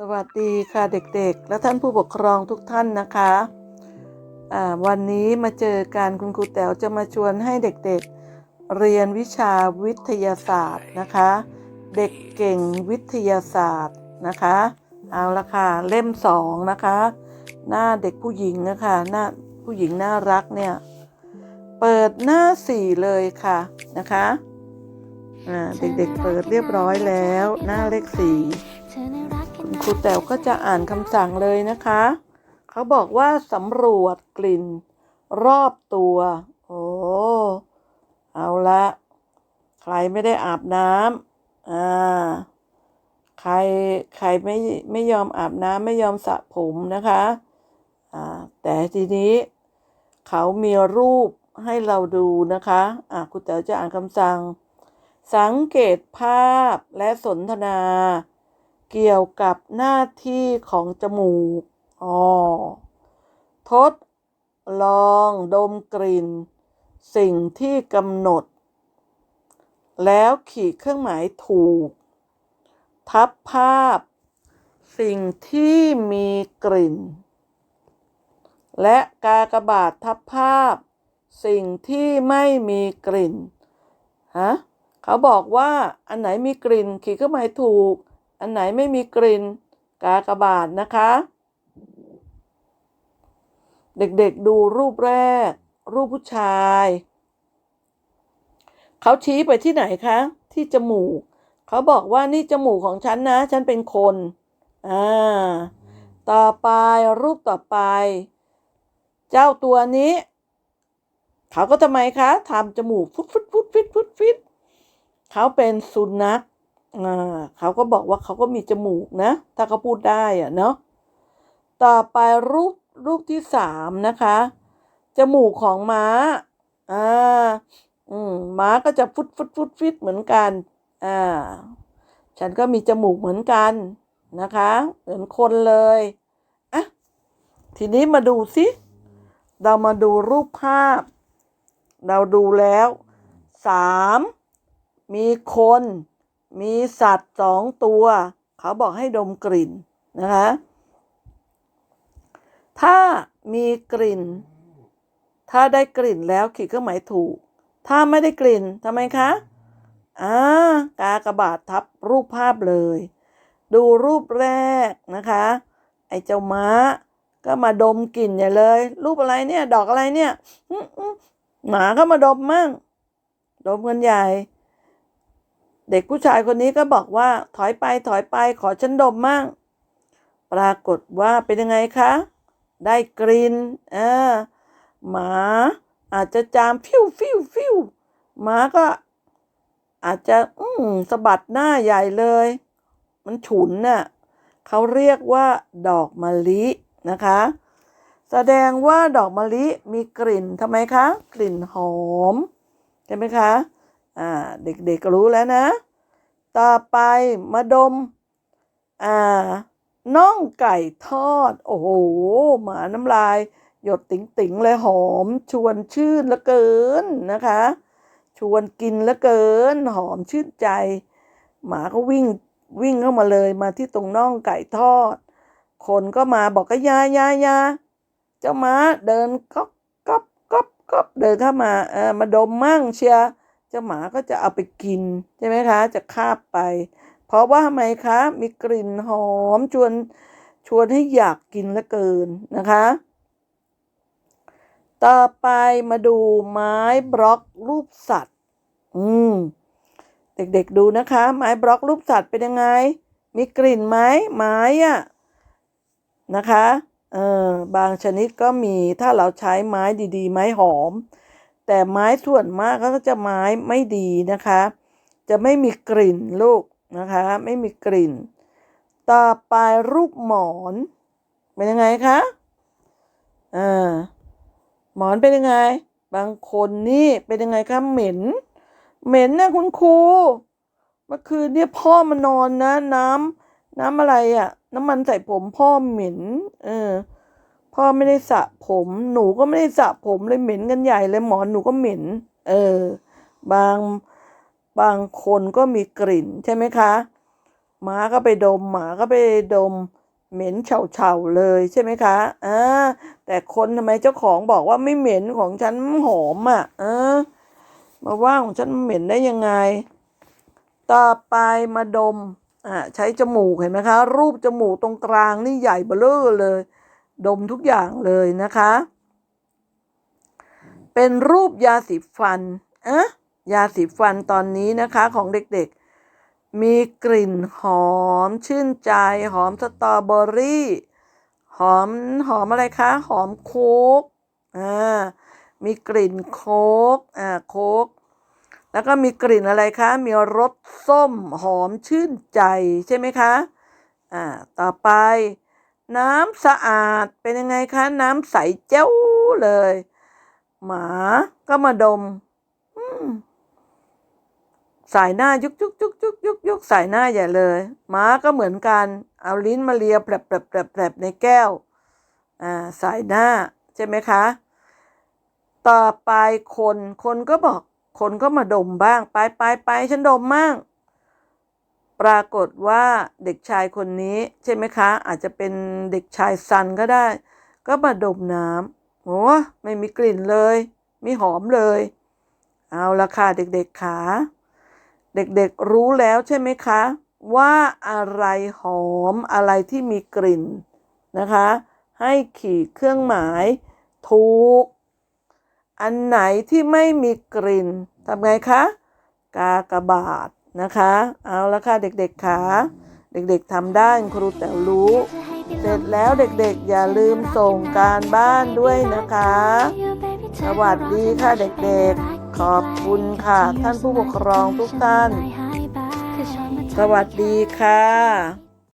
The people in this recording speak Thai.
สวัสดีค่ะเด็กๆ และท่านผู้ปกครองทุกท่านนะคะวันนี้มาเจอกันคุณครูแต๋วจะมาชวนให้เด็กๆ เรียนวิชาวิทยาศาสตร์นะคะ เด็กเก่งวิทยาศาสตร์นะคะ เอาละค่ะเล่มสองนะคะ หน้าเด็กผู้หญิงนะคะหน้าผู้หญิงน่ารักเนี่ยเปิดหน้าสี่เลยค่ะนะคะเด็กๆเปิดเรียบร้อยแล้ว หน้าเลขสี่ ครูแต๋วก็จะอ่านคำสั่งเลยนะคะ เขาบอกว่าสำรวจกลิ่น รอบตัว โอ้เอาละใครไม่ได้อาบน้ำอ่าใครใครไม่ไม่ยอมอาบน้ำไม่ยอมสระผมนะคะอ่าแต่ทีนี้เขามีรูปให้เราดูนะคะอ่าครูแต๋วจะอ่านคำสั่ง สังเกตภาพและสนทนา เกี่ยวกับหน้าที่ของจมูกอ๋อทดลองดมกลิ่น สิ่งที่กำหนด แล้วขีดเครื่องหมายถูก ทับภาพ สิ่งที่มีกลิ่น และกากบาททับภาพ สิ่งที่ไม่มีกลิ่นฮะเขาบอกว่าอันไหนมีกลิ่นขีดเครื่องหมายถูก อันไหนไม่มีกลิ่นกากบาทนะคะ เด็กๆดูรูปแรก รูปผู้ชาย เขาชี้ไปที่ไหนคะ ที่จมูก เขาบอกว่านี่จมูกของฉันนะ ฉันเป็นคนอ่าต่อไปรูปต่อไป เจ้าตัวนี้ เขาก็ทำไมคะทำจมูกฟุดฟุดฟุดฟิตฟุดฟิตเขาเป็นสุนัข เขาก็บอกว่าเขาก็มีจมูกนะ ถ้าเขาพูดได้อะเนาะต่อไปรูปรูปที่สามนะคะ จมูกของม้าอ่าอืมม้าก็จะฟุดฟุดฟุดฟิตเหมือนกันอ่าฉันก็มีจมูกเหมือนกันนะคะ เหมือนคนเลยอะทีนี้มาดูสิเรามาดูรูปภาพ เราดูแล้วสามมีคน มีสัตว์สองตัว เขาบอกให้ดมกลิ่นนะคะ ถ้ามีกลิ่น ถ้าได้กลิ่นแล้วขีดเครื่องหมายถูก ถ้าไม่ได้กลิ่นทำไมคะอ่ากากระบาททับรูปภาพเลย ดูรูปแรกนะคะ ไอ้เจ้าม้า ก็มาดมกลิ่นใหญ่เลย รูปอะไรเนี่ย ดอกอะไรเนี่ยอื้ออื้อหมาก็มาดมมั่งดมกันใหญ่ เด็กผู้ชายคนนี้ก็บอกว่าถอยไปถอยไปขอฉันดมมั่งปรากฏว่าเป็นยังไงคะ ได้กลิ่นเออหมาอาจจะจามฟิวฟิวฟิวหมาก็ อาจจะอืมสะบัดหน้าใหญ่เลย มันฉุนน่ะเขาเรียกว่าดอกมะลินะคะ แสดงว่าดอกมะลิมีกลิ่นทำไมคะ กลิ่นหอม ใช่ไหมคะ อ่าเด็กๆรู้แล้วนะ ต่อไปมาดม อ่าน่องไก่ทอด โอ้โห หมาน้ำลาย หยดติ๋งๆเลยหอม ชวนชื่นเหลือเกินนะคะ ชวนกินเหลือเกิน หอมชื่นใจ หมาก็วิ่งวิ่งเข้ามาเลยมาที่ตรงน่องไก่ทอด คนก็มาบอกก็ยายายาเจ้าม้าเดินก๊อบก๊อบก๊อบก๊อบเดินเข้ามาเออมาดมมั่งเชียร์ จ้าหมาก็จะเอาไปกินใช่ไหมคะ จะคาบไป เพราะว่าทำไมคะ มีกลิ่นหอมชวนชวนให้อยากกินเหลือเกินนะคะ ต่อไปมาดูไม้บล็อกรูปสัตว์ อืม เด็กๆดูนะคะ ไม้บล็อกรูปสัตว์เป็นยังไง มีกลิ่นไหมไม้อะนะคะ เออบางชนิดก็มีถ้าเราใช้ไม้ดีๆ ไม้หอม แต่ไม้ส่วนมากก็จะไม้ไม่ดีนะคะ จะไม่มีกลิ่นลูกนะคะ ไม่มีกลิ่น ต่อไปรูปหมอน เป็นยังไงคะอ่าหมอนเป็นยังไง บางคนนี่เป็นยังไงคะเหม็น เหม็นนะคุณครูเมื่อคืนเนี่ยพ่อมานอนนะ น้ำน้ำอะไรอะ่ะ น้ำมันใส่ผมพ่อเหม็น เออ พ่อไม่ได้สระผม หนูก็ไม่ได้สระผมเลยเหม็นกันใหญ่เลยหมอนหนูก็เหม็น เออ บางบางคนก็มีกลิ่นใช่ไหมคะหมาก็ไปดมหมาก็ไปดม เหม็นเฉาๆเลยใช่ไหมคะอ่าแต่คนทำไมเจ้าของบอกว่าไม่เหม็นของฉันหอมอะเออมาว่าของฉันเหม็นได้ยังไง ต่อไปมาดมอ่าใช้จมูกเห็นไหมคะ รูปจมูกตรงกลางนี่ใหญ่เบ้อเร่อเลย ดมทุกอย่างเลยนะคะ เป็นรูปยาสีฟันอะยาสีฟันตอนนี้นะคะของเด็กๆ มีกลิ่นหอมชื่นใจ หอมสตรอเบอรี่ หอมหอมอะไรคะ หอมโค้กอ่ามีกลิ่นโค้กอ่าโค้กแล้วก็มีกลิ่นอะไรคะ มีรสส้มหอมชื่นใจใช่ไหมคะอ่าต่อไป น้ำสะอาดเป็นยังไงคะ น้ำใสเจ้าเลย หมาก็มาดมสายหน้ายุกยุกยุกยุกยุกยุกสายหน้าใหญ่เลยหมาก็เหมือนกัน เอาลิ้นมาเลียแผลบแผลบแผลบแผลบในแก้วอ่าสายหน้าใช่ไหมคะ ต่อไปคนคนก็บอกคนก็มาดมบ้าง ไปไปไปฉันดมมั่ง ปรากฏว่าเด็กชายคนนี้ใช่ไหมคะ อาจจะเป็นเด็กชายซันก็ได้ ก็มาดมน้ำโอ้ไม่มีกลิ่นเลย ไม่หอมเลย เอาละค่ะเด็กๆขาเด็กๆรู้แล้วใช่ไหมคะ ว่าอะไรหอมอะไรที่มีกลิ่นนะคะ ให้ขีดเครื่องหมายถูก อันไหนที่ไม่มีกลิ่นทำไงคะ กากบาท นะคะ เอาละค่ะเด็กๆขาเด็กๆทำได้ครูแต่รู้ เสร็จแล้วเด็กๆ อย่าลืมส่งการบ้านด้วยนะคะ สวัสดีค่ะเด็กๆ ขอบคุณค่ะ ท่านผู้ปกครองทุกท่าน สวัสดีค่ะ